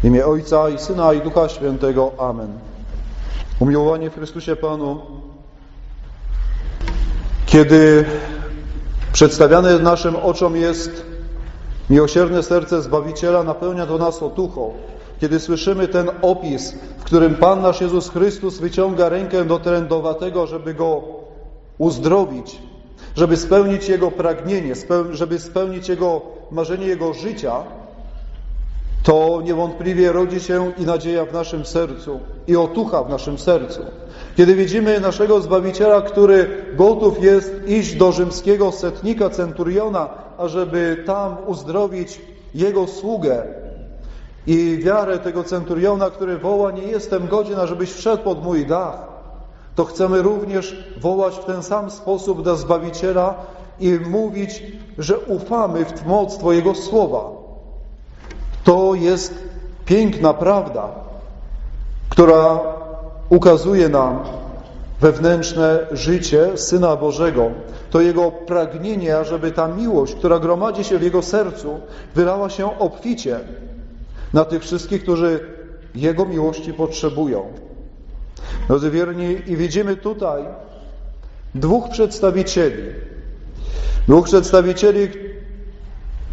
W imię Ojca i Syna i Ducha Świętego. Amen. Umiłowanie w Chrystusie Panu, kiedy przedstawiane naszym oczom jest miłosierne serce Zbawiciela, napełnia to nas otuchą. Kiedy słyszymy ten opis, w którym Pan nasz Jezus Chrystus wyciąga rękę do trędowatego, żeby go uzdrowić, żeby spełnić jego pragnienie, żeby spełnić jego marzenie jego życia, to niewątpliwie rodzi się i nadzieja w naszym sercu, i otucha w naszym sercu. Kiedy widzimy naszego Zbawiciela, który gotów jest iść do rzymskiego setnika, centuriona, ażeby tam uzdrowić jego sługę i wiarę tego centuriona, który woła, nie jestem godzien, ażebyś wszedł pod mój dach, to chcemy również wołać w ten sam sposób do Zbawiciela i mówić, że ufamy w moc Twojego słowa. To jest piękna prawda, która ukazuje nam wewnętrzne życie Syna Bożego. To Jego pragnienie, ażeby ta miłość, która gromadzi się w Jego sercu, wylała się obficie na tych wszystkich, którzy Jego miłości potrzebują. Drodzy wierni, i widzimy tutaj dwóch przedstawicieli. Dwóch przedstawicieli,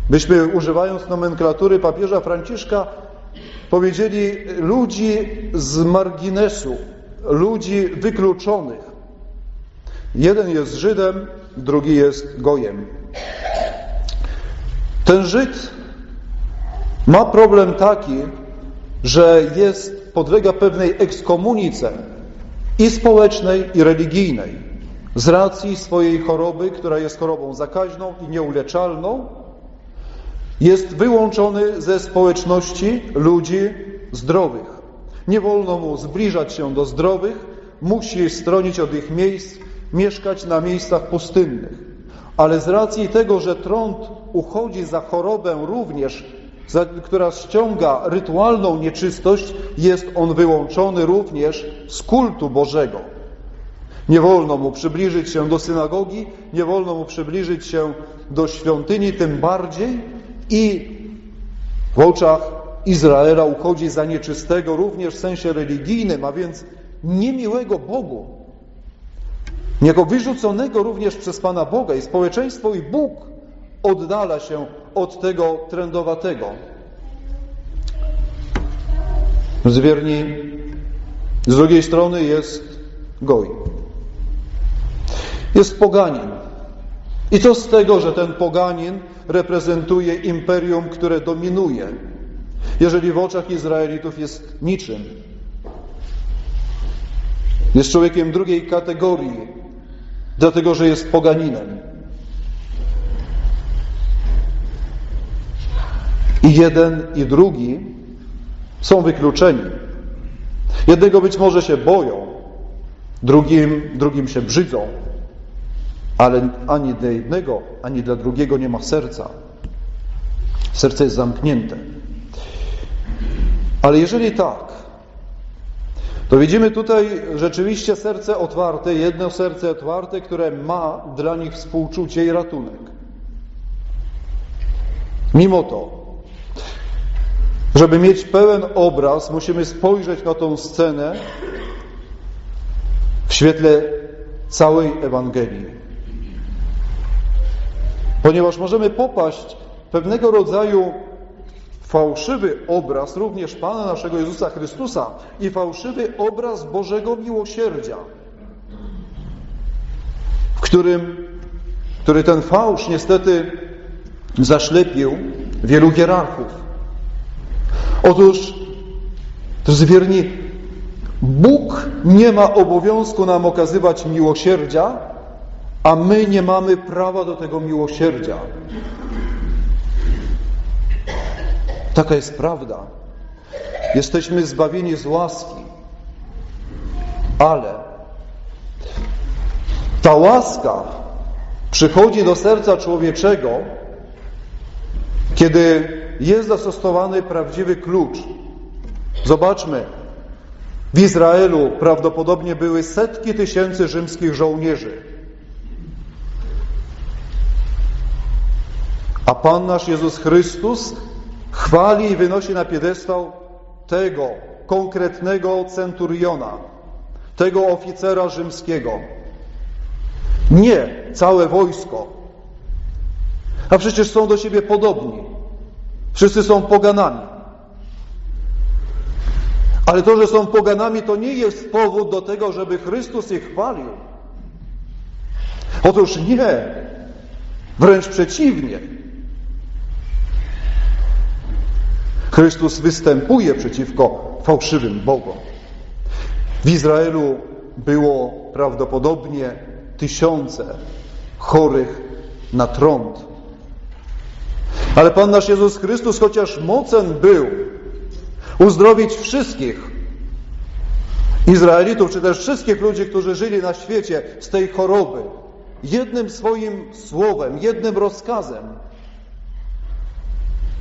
byśmy używając nomenklatury papieża Franciszka, powiedzieli ludzi z marginesu, ludzi wykluczonych. Jeden jest Żydem, drugi jest Gojem. Ten Żyd ma problem taki, że jest, podlega pewnej ekskomunice i społecznej, i religijnej z racji swojej choroby, która jest chorobą zakaźną i nieuleczalną, jest wyłączony ze społeczności ludzi zdrowych. Nie wolno mu zbliżać się do zdrowych, musi stronić od ich miejsc, mieszkać na miejscach pustynnych. Ale z racji tego, że trąd uchodzi za chorobę również, która ściąga rytualną nieczystość, jest on wyłączony również z kultu Bożego. Nie wolno mu przybliżyć się do synagogi, nie wolno mu przybliżyć się do świątyni, tym bardziej i w oczach Izraela uchodzi za nieczystego również w sensie religijnym, a więc niemiłego Bogu. Jako wyrzuconego również przez Pana Boga i społeczeństwo i Bóg oddala się od tego trendowatego. Zwierni, z drugiej strony jest Goj. Jest poganin. I co z tego, że ten poganin reprezentuje imperium, które dominuje, jeżeli w oczach Izraelitów jest niczym. Jest człowiekiem drugiej kategorii, dlatego że jest poganinem. I jeden, i drugi są wykluczeni. Jednego być może się boją, drugim, drugim się brzydzą, ale ani dla jednego, ani dla drugiego nie ma serca. Serce jest zamknięte. Ale jeżeli tak, to widzimy tutaj rzeczywiście serce otwarte, jedno serce otwarte, które ma dla nich współczucie i ratunek. Mimo to, żeby mieć pełen obraz, musimy spojrzeć na tą scenę w świetle całej Ewangelii. Ponieważ możemy popaść pewnego rodzaju fałszywy obraz również Pana naszego Jezusa Chrystusa i fałszywy obraz Bożego miłosierdzia, w którym, który ten fałsz niestety zaszlepił wielu hierarchów. Otóż, drodzy wierni, Bóg nie ma obowiązku nam okazywać miłosierdzia, a my nie mamy prawa do tego miłosierdzia. Taka jest prawda. Jesteśmy zbawieni z łaski, ale ta łaska przychodzi do serca człowieczego, kiedy jest zastosowany prawdziwy klucz. Zobaczmy, w Izraelu prawdopodobnie były setki tysięcy rzymskich żołnierzy. A Pan nasz Jezus Chrystus chwali i wynosi na piedestał tego konkretnego centuriona, tego oficera rzymskiego. Nie całe wojsko. A przecież są do siebie podobni. Wszyscy są poganami. Ale to, że są poganami, to nie jest powód do tego, żeby Chrystus ich chwalił. Otóż nie, wręcz przeciwnie. Chrystus występuje przeciwko fałszywym Bogom. W Izraelu było prawdopodobnie tysiące chorych na trąd. Ale Pan nasz Jezus Chrystus, chociaż mocen był uzdrowić wszystkich Izraelitów, czy też wszystkich ludzi, którzy żyli na świecie z tej choroby, jednym swoim słowem, jednym rozkazem,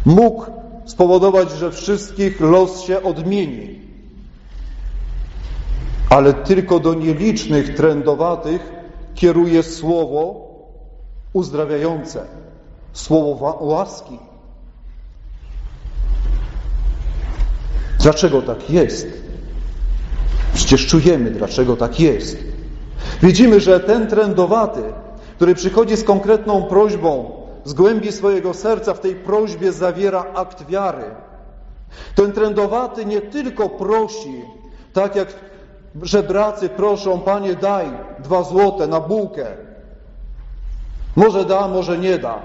mógł spowodować, że wszystkich los się odmieni. Ale tylko do nielicznych trędowatych kieruje słowo uzdrawiające, słowo łaski. Dlaczego tak jest? Przecież czujemy, dlaczego tak jest. Widzimy, że ten trędowaty, który przychodzi z konkretną prośbą, z głębi swojego serca, w tej prośbie zawiera akt wiary. Ten trędowaty nie tylko prosi, tak jak żebracy proszą, Panie daj dwa złote na bułkę. Może da, może nie da.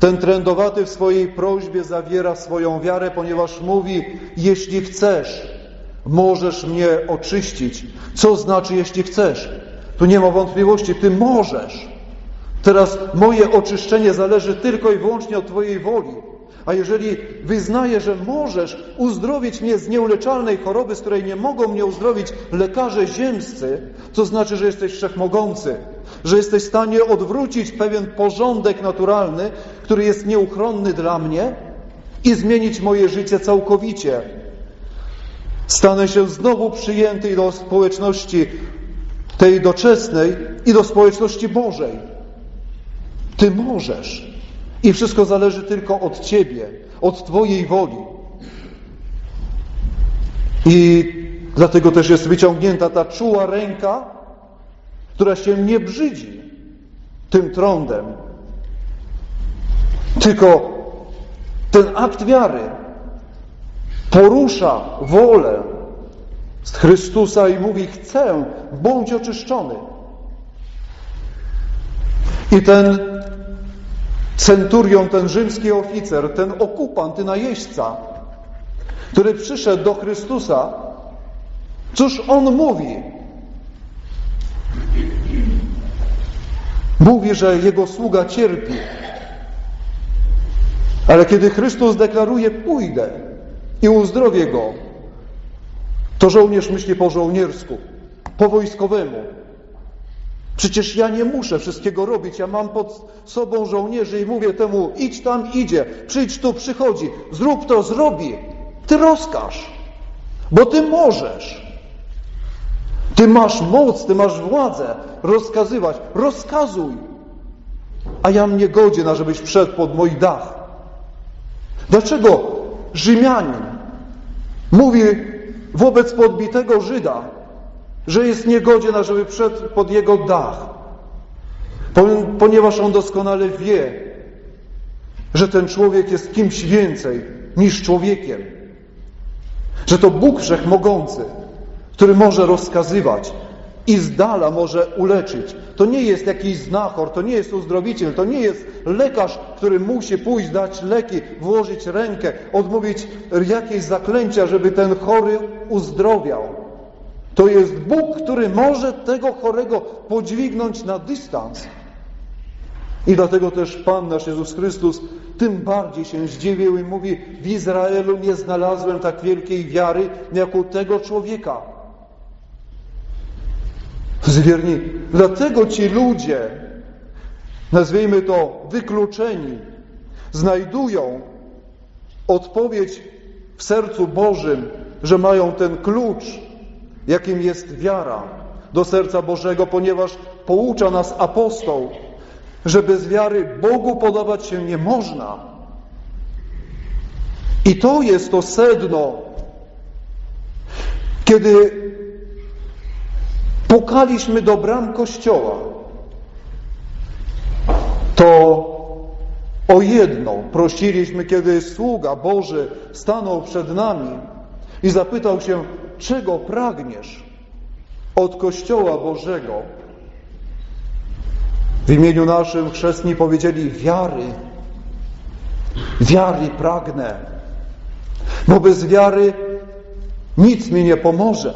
Ten trędowaty w swojej prośbie zawiera swoją wiarę, ponieważ mówi, jeśli chcesz, możesz mnie oczyścić. Co znaczy, jeśli chcesz? Tu nie ma wątpliwości, ty możesz. Teraz moje oczyszczenie zależy tylko i wyłącznie od Twojej woli. A jeżeli wyznaję, że możesz uzdrowić mnie z nieuleczalnej choroby, z której nie mogą mnie uzdrowić lekarze ziemscy, to znaczy, że jesteś wszechmogący, że jesteś w stanie odwrócić pewien porządek naturalny, który jest nieuchronny dla mnie i zmienić moje życie całkowicie. Stanę się znowu przyjęty do społeczności tej doczesnej i do społeczności Bożej. Ty możesz. I wszystko zależy tylko od Ciebie, od Twojej woli. I dlatego też jest wyciągnięta ta czuła ręka, która się nie brzydzi tym trądem. Tylko ten akt wiary porusza wolę z Chrystusa i mówi: Chcę, bądź oczyszczony. I ten centurion, ten rzymski oficer, ten okupant, ten najeźdźca, który przyszedł do Chrystusa, cóż on mówi? Mówi, że jego sługa cierpi. Ale kiedy Chrystus deklaruje, pójdę i uzdrowię go, to żołnierz myśli po żołniersku, po wojskowemu. Przecież ja nie muszę wszystkiego robić. Ja mam pod sobą żołnierzy i mówię temu, idź tam, idzie, przyjdź tu, przychodzi, zrób to, zrobi. Ty rozkaż, bo ty możesz. Ty masz moc, ty masz władzę rozkazywać. Rozkazuj. A ja mnie godzien, ażebyś wszedł pod mój dach. Dlaczego Rzymianin mówi wobec podbitego Żyda, że jest niegodzien, ażeby wszedł pod jego dach, ponieważ on doskonale wie, że ten człowiek jest kimś więcej niż człowiekiem, że to Bóg Wszechmogący, który może rozkazywać i z dala może uleczyć. To nie jest jakiś znachor, to nie jest uzdrowiciel, to nie jest lekarz, który musi pójść, dać leki, włożyć rękę, odmówić jakieś zaklęcia, żeby ten chory uzdrowiał. To jest Bóg, który może tego chorego podźwignąć na dystans. I dlatego też Pan nasz Jezus Chrystus tym bardziej się zdziwił i mówi: W Izraelu nie znalazłem tak wielkiej wiary jak u tego człowieka. Zwierni, dlatego ci ludzie, nazwijmy to wykluczeni, znajdują odpowiedź w sercu Bożym, że mają ten klucz jakim jest wiara do serca Bożego, ponieważ poucza nas apostoł, że bez wiary Bogu podobać się nie można. I to jest to sedno Kiedy pukaliśmy do bram kościoła, to o jedno prosiliśmy, kiedy sługa Boży stanął przed nami i zapytał się, czego pragniesz od Kościoła Bożego. W imieniu naszym chrzestni powiedzieli wiary. Wiary pragnę, bo bez wiary nic mi nie pomoże.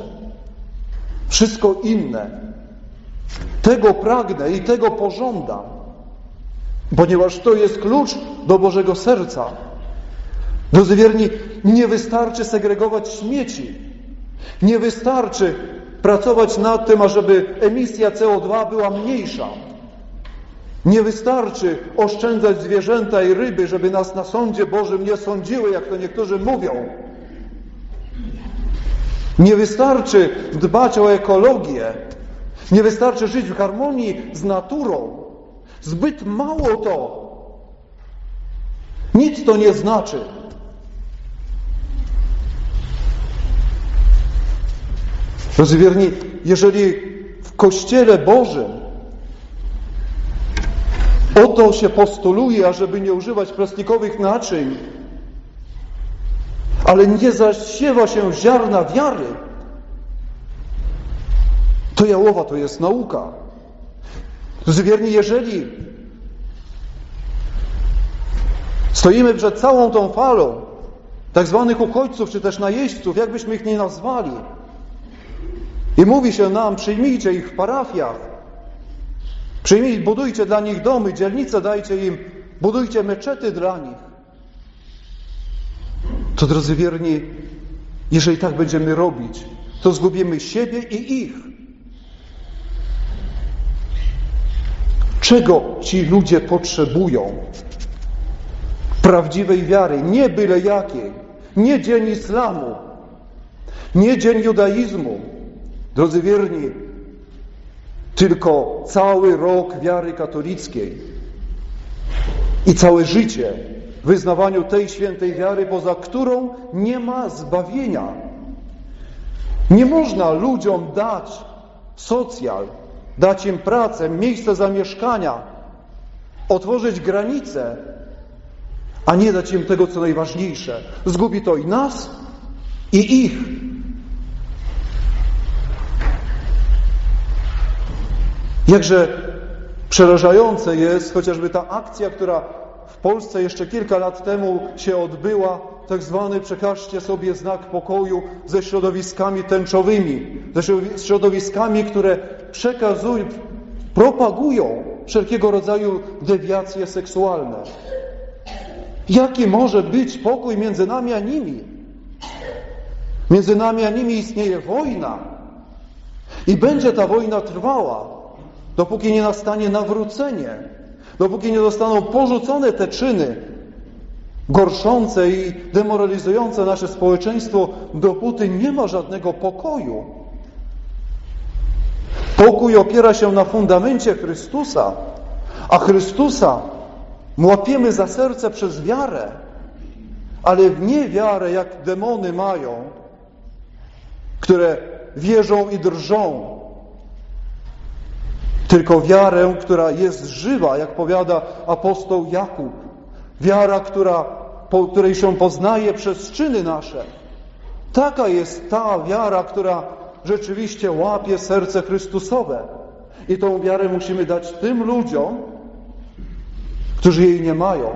Wszystko inne. Tego pragnę i tego pożądam, ponieważ to jest klucz do Bożego serca. Drodzy wierni, nie wystarczy segregować śmieci. Nie wystarczy pracować nad tym, ażeby emisja CO2 była mniejsza. Nie wystarczy oszczędzać zwierzęta i ryby, żeby nas na sądzie Bożym nie sądziły, jak to niektórzy mówią. Nie wystarczy dbać o ekologię. Nie wystarczy żyć w harmonii z naturą. Zbyt mało to. Nic to nie znaczy. Drodzy wierni, jeżeli w Kościele Bożym o to się postuluje, ażeby nie używać plastikowych naczyń, ale nie zasiewa się ziarna wiary, to jałowa to jest nauka. Drodzy wierni, jeżeli stoimy przed całą tą falą tak zwanych uchodźców, czy też najeźdźców, jakbyśmy ich nie nazwali, i mówi się nam, przyjmijcie ich w parafiach, przyjmijcie, budujcie dla nich domy, dzielnice dajcie im, budujcie meczety dla nich. To drodzy wierni, jeżeli tak będziemy robić, to zgubimy siebie i ich. Czego ci ludzie potrzebują? Prawdziwej wiary, nie byle jakiej, nie dzień islamu, nie dzień judaizmu, Drodzy wierni, tylko cały rok wiary katolickiej i całe życie w wyznawaniu tej świętej wiary, poza którą nie ma zbawienia. Nie można ludziom dać socjal, dać im pracę, miejsce zamieszkania, otworzyć granice, a nie dać im tego, co najważniejsze. Zgubi to i nas, i ich. Jakże przerażające jest chociażby ta akcja, która w Polsce jeszcze kilka lat temu się odbyła, tak zwany przekażcie sobie znak pokoju ze środowiskami tęczowymi, ze środowiskami, które przekazują, propagują wszelkiego rodzaju dewiacje seksualne. Jaki może być pokój między nami a nimi? Między nami a nimi istnieje wojna i będzie ta wojna trwała dopóki nie nastanie nawrócenie, dopóki nie zostaną porzucone te czyny gorszące i demoralizujące nasze społeczeństwo, dopóty nie ma żadnego pokoju. Pokój opiera się na fundamencie Chrystusa, a Chrystusa łapiemy za serce przez wiarę, ale w nie wiarę, jak demony mają, które wierzą i drżą, tylko wiarę, która jest żywa, jak powiada apostoł Jakub. Wiara, która, po której się poznaje przez czyny nasze. Taka jest ta wiara, która rzeczywiście łapie serce Chrystusowe. I tą wiarę musimy dać tym ludziom, którzy jej nie mają.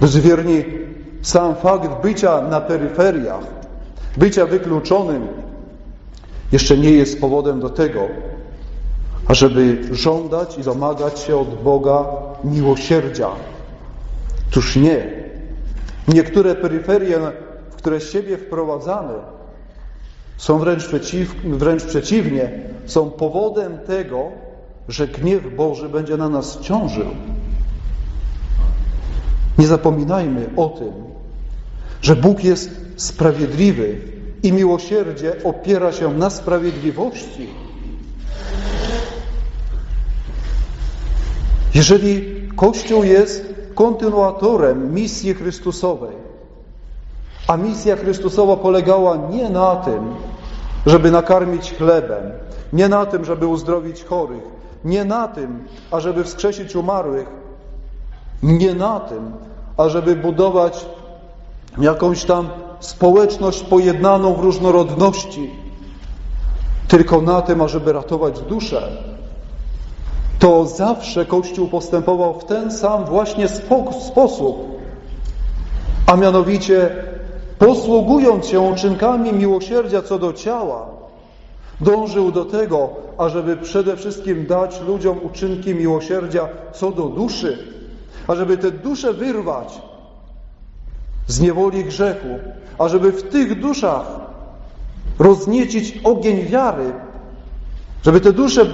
Bezwierni, sam fakt bycia na peryferiach, bycia wykluczonym, jeszcze nie jest powodem do tego, ażeby żądać i domagać się od Boga miłosierdzia. Cóż nie. Niektóre peryferie, w które siebie wprowadzamy, są wręcz, przeciw, wręcz przeciwnie, są powodem tego, że gniew Boży będzie na nas ciążył. Nie zapominajmy o tym, że Bóg jest sprawiedliwy i miłosierdzie opiera się na sprawiedliwości. Jeżeli Kościół jest kontynuatorem misji Chrystusowej, A misja Chrystusowa polegała nie na tym, żeby nakarmić chlebem, nie na tym, żeby uzdrowić chorych, nie na tym, ażeby wskrzesić umarłych, nie na tym, ażeby budować jakąś tam społeczność pojednaną w różnorodności, tylko na tym, ażeby ratować duszę. To zawsze Kościół postępował w ten sam właśnie sposób, a mianowicie posługując się uczynkami miłosierdzia co do ciała, dążył do tego, ażeby przede wszystkim dać ludziom uczynki miłosierdzia co do duszy, ażeby te dusze wyrwać z niewoli grzechu, ażeby w tych duszach rozniecić ogień wiary, żeby te dusze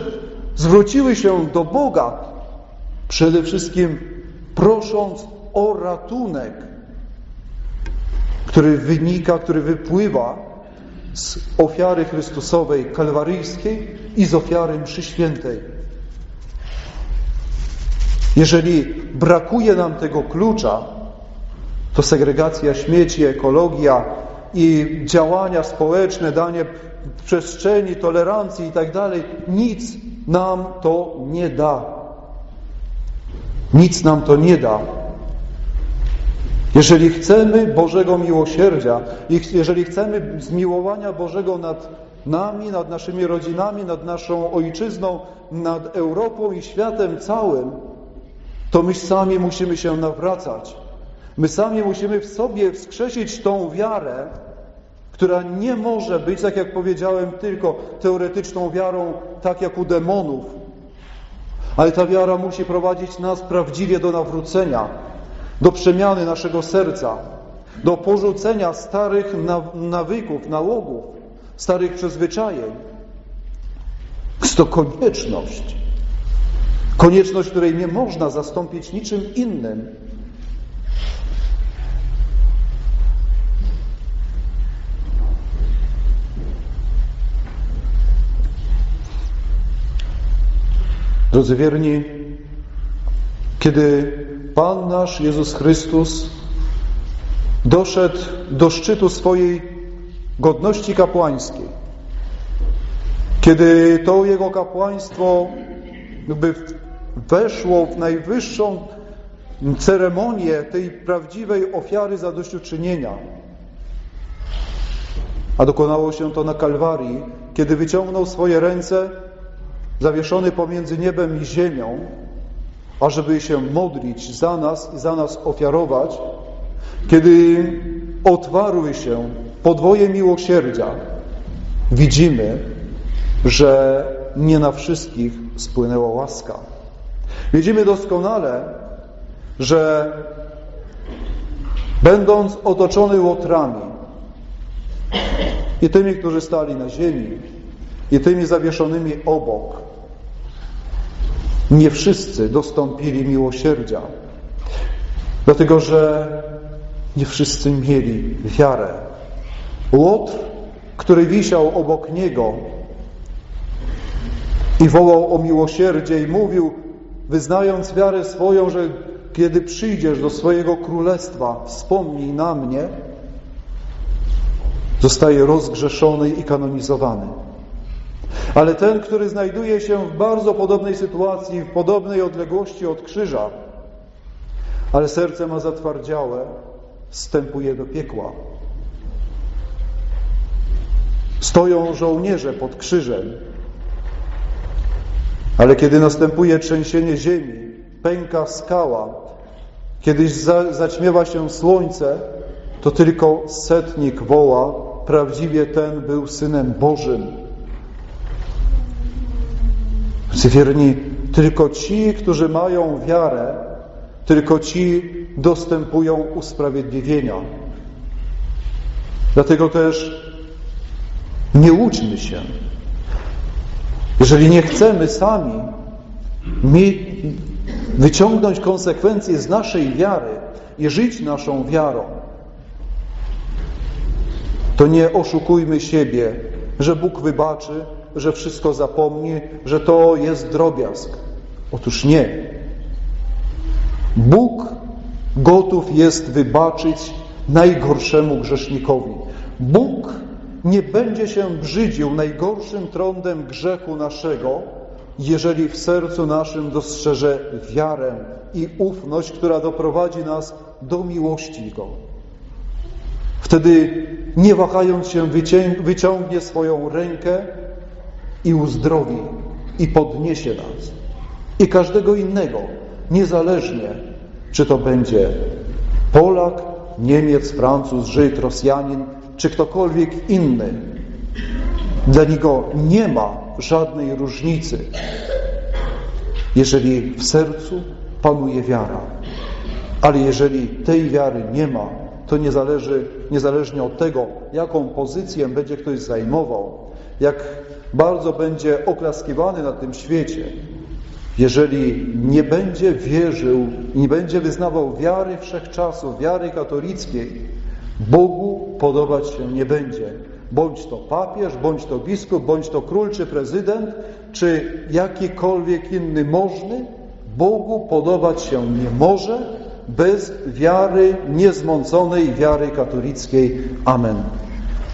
zwróciły się do Boga, przede wszystkim prosząc o ratunek, który wynika, który wypływa z ofiary Chrystusowej kalwaryjskiej i z ofiary mszy świętej. Jeżeli brakuje nam tego klucza, to segregacja śmieci, ekologia i działania społeczne, danie przestrzeni, tolerancji i tak dalej, nic nam to nie da. Nic nam to nie da. Jeżeli chcemy Bożego miłosierdzia, jeżeli chcemy zmiłowania Bożego nad nami, nad naszymi rodzinami, nad naszą ojczyzną, nad Europą i światem całym, to my sami musimy się nawracać. My sami musimy w sobie wskrzesić tą wiarę, która nie może być, tak jak powiedziałem, tylko teoretyczną wiarą, tak jak u demonów. Ale ta wiara musi prowadzić nas prawdziwie do nawrócenia, do przemiany naszego serca, do porzucenia starych nawyków, nałogów, starych przyzwyczajeń. Jest to konieczność. Konieczność, której nie można zastąpić niczym innym. Drodzy wierni, kiedy Pan nasz Jezus Chrystus doszedł do szczytu swojej godności kapłańskiej, kiedy to Jego kapłaństwo jakby weszło w najwyższą ceremonię tej prawdziwej ofiary zadośćuczynienia, a dokonało się to na Kalwarii, kiedy wyciągnął swoje ręce zawieszony pomiędzy niebem i ziemią, ażeby się modlić za nas i za nas ofiarować, kiedy otwarły się podwoje miłosierdzia, widzimy, że nie na wszystkich spłynęła łaska. Widzimy doskonale, że będąc otoczony łotrami i tymi, którzy stali na ziemi, i tymi zawieszonymi obok, nie wszyscy dostąpili miłosierdzia, dlatego że nie wszyscy mieli wiarę. Łotr, który wisiał obok niego i wołał o miłosierdzie i mówił, wyznając wiarę swoją, że kiedy przyjdziesz do swojego królestwa, wspomnij na mnie, zostaje rozgrzeszony i kanonizowany. Ale ten, który znajduje się w bardzo podobnej sytuacji, w podobnej odległości od krzyża, ale serce ma zatwardziałe, wstępuje do piekła. Stoją żołnierze pod krzyżem, ale kiedy następuje trzęsienie ziemi, pęka skała, kiedyś za, zaćmiewa się słońce, to tylko setnik woła, prawdziwie ten był Synem Bożym. Wierni, tylko ci, którzy mają wiarę, tylko ci dostępują usprawiedliwienia. Dlatego też nie łudźmy się. Jeżeli nie chcemy sami wyciągnąć konsekwencje z naszej wiary i żyć naszą wiarą, to nie oszukujmy siebie, że Bóg wybaczy, że wszystko zapomni, że to jest drobiazg. Otóż nie. Bóg gotów jest wybaczyć najgorszemu grzesznikowi. Bóg nie będzie się brzydził najgorszym trądem grzechu naszego, jeżeli w sercu naszym dostrzeże wiarę i ufność, która doprowadzi nas do miłości Go. Wtedy, nie wahając się, wyciągnie swoją rękę i uzdrowi, i podniesie nas. I każdego innego, niezależnie, czy to będzie Polak, Niemiec, Francuz, Żyd, Rosjanin, czy ktokolwiek inny. Dla niego nie ma żadnej różnicy, jeżeli w sercu panuje wiara. Ale jeżeli tej wiary nie ma, to nie zależy, niezależnie od tego, jaką pozycję będzie ktoś zajmował, jak bardzo będzie oklaskiwany na tym świecie, jeżeli nie będzie wierzył, nie będzie wyznawał wiary wszechczasów, wiary katolickiej, Bogu podobać się nie będzie. Bądź to papież, bądź to biskup, bądź to król czy prezydent, czy jakikolwiek inny możny, Bogu podobać się nie może bez wiary niezmąconej, wiary katolickiej. Amen.